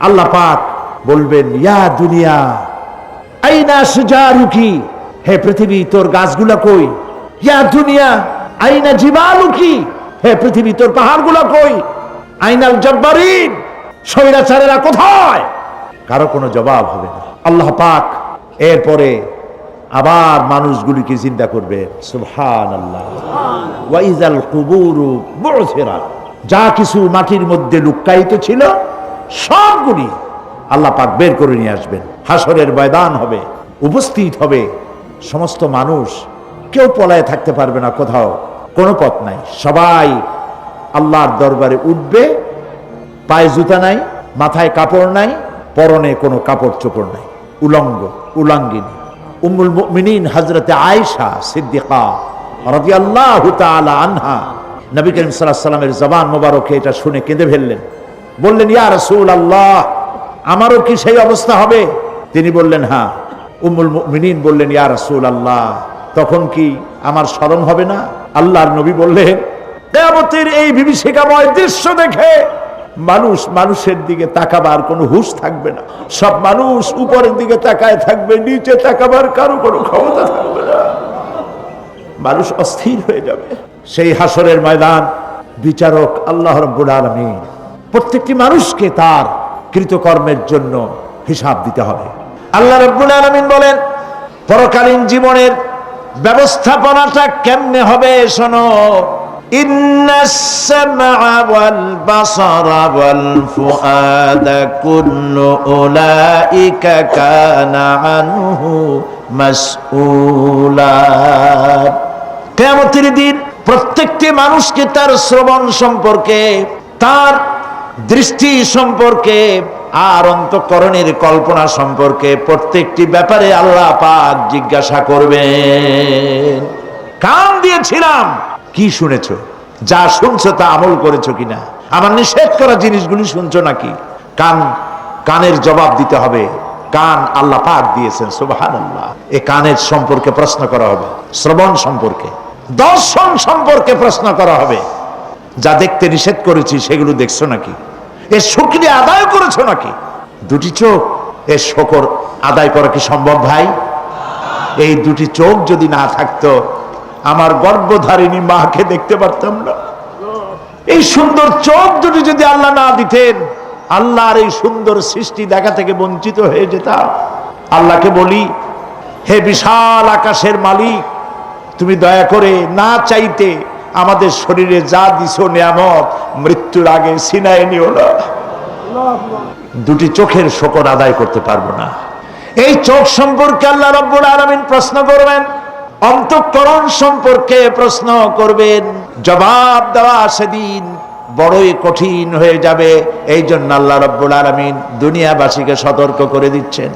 আল্লাহ পাক বলবেন, ইয়া দুনিয়া, আইনা সুজারুকি হে পৃথিবী, তোর গাছগুলা কই? ইয়া দুনিয়া, আইনা জিবালুকি? হে পৃথিবী, তোর পাহাড়গুলা কই? আইনাল জব্বারিন, স্বৈরাচারেরা কোথায়? কারও কোনো জবাব হবে না। আল্লাহ পাক এরপরে আবার মানুষগুলিকে চিন্তা করবে। সুবহান আল্লাহ ওয়াইজাল কুবুরু বুরসিরাত যা কিছু মাটির মধ্যে লুক্কায়িত ছিল সবগুলি আল্লাহ পাক বের করে নিয়ে আসবেন। হাসরের ময়দান হবে, উপস্থিত হবে সমস্ত মানুষ। কেউ পলায় থাকতে পারবে না কোথাও, কোনো পথ নাই। সবাই আল্লাহর দরবারে উঠবে, পায়ে জুতা নাই, মাথায় কাপড় নাই, পরনে কোনো কাপড় চোপড় নাই। উলঙ্গ, উলাঙ্গিনী। উম্মুল মুমিনিন হজরতে আয়েশা সিদ্দিকা রাদিয়াল্লাহু তাআলা আনহা, নবী করিম আলাইহি সাল্লামের জবান মোবারকে এটা শুনে কেঁদে ফেললেন। বললেন, ইয়া রাসূলুল্লাহ, আমারও কি সেই অবস্থা হবে? তিনি বললেন হ্যাঁ। উম্মুল মুমিনিন বললেন, ইয়া রাসূলুল্লাহ, তখন কি আমার শরম হবে না? আল্লাহর নবী বললেন, কেয়ামতের এই বিভীষিকাময় দৃশ্য দেখে মানুষ মানুষের দিকে তাকাবার কোনো হুঁশ থাকবে না। সব মানুষ উপরের দিকে তাকায় থাকবে, নিচে তাকাবার কারও কোনো ক্ষমতা থাকবে না। মানুষ অস্থির হয়ে যাবে। সেই হাসরের ময়দান বিচারক আল্লাহ রব্বুল আলমিন প্রত্যেকটি মানুষকে তার কৃতকর্মের জন্য হিসাব দিতে হবে। আল্লাহ রব্বুল আলমিন বলেন, পরকালীন জীবনের ব্যবস্থাপনাটা কেমনে হবে শোনো? কেমতির দিন প্রত্যেকটি মানুষকে তার শ্রবণ সম্পর্কে, তার দৃষ্টি সম্পর্কে আর অন্তকরণের কল্পনা সম্পর্কে প্রত্যেকটি ব্যাপারে আল্লাহ পাক জিজ্ঞাসা করবেন। কান দিয়েছিলাম। কি শুনেছ? যা শুনছো তা আমল করেছ কিনা? আমার নিষেধ করা জিনিসগুলি শুনছো নাকি? কান, কানের জবাব দিতে হবে। কান আল্লাহ পাক দিয়েছেন সুবাহান আল্লাহ এ কানের সম্পর্কে প্রশ্ন করা হবে, শ্রবণ সম্পর্কে। দর্শন সম্পর্কে প্রশ্ন করা হবে। যা দেখতে নিষেধ করেছি সেগুলো দেখছ নাকি? এ শুক্রিয়া আদায় করেছ নাকি? দুটি চোখ এ শকর আদায় করা কি সম্ভব ভাই? এই দুটি চোখ যদি না থাকতো, আমার গর্ভধারিণী মাকে দেখতে পারতাম না। এই সুন্দর চোখ দুটি যদি আল্লাহ না দিতেন, আল্লাহর এই সুন্দর সৃষ্টি দেখা থেকে বঞ্চিত হয়ে যেতাম। আল্লাহকে বলি, হে বিশাল আকাশের মালিক, তুমি দয়া করে না চাইতে আমাদের শরীরে যা দিছ নিয়ামত, মৃত্যুর আগে সিনায় নিও না। দুটি চোখের শকর আদায় করতে পারব না। এই চোখ সম্পর্কে আল্লাহ রব্বুল আলমিন প্রশ্ন করবেন, অন্তঃকরণ সম্পর্কে প্রশ্ন করবেন। জবাব দেওয়া সেদিন বড়ই কঠিন হয়ে যাবে। এই জন্য আল্লাহ রব্বুল আলমিন দুনিয়াবাসীকে সতর্ক করে দিচ্ছেন।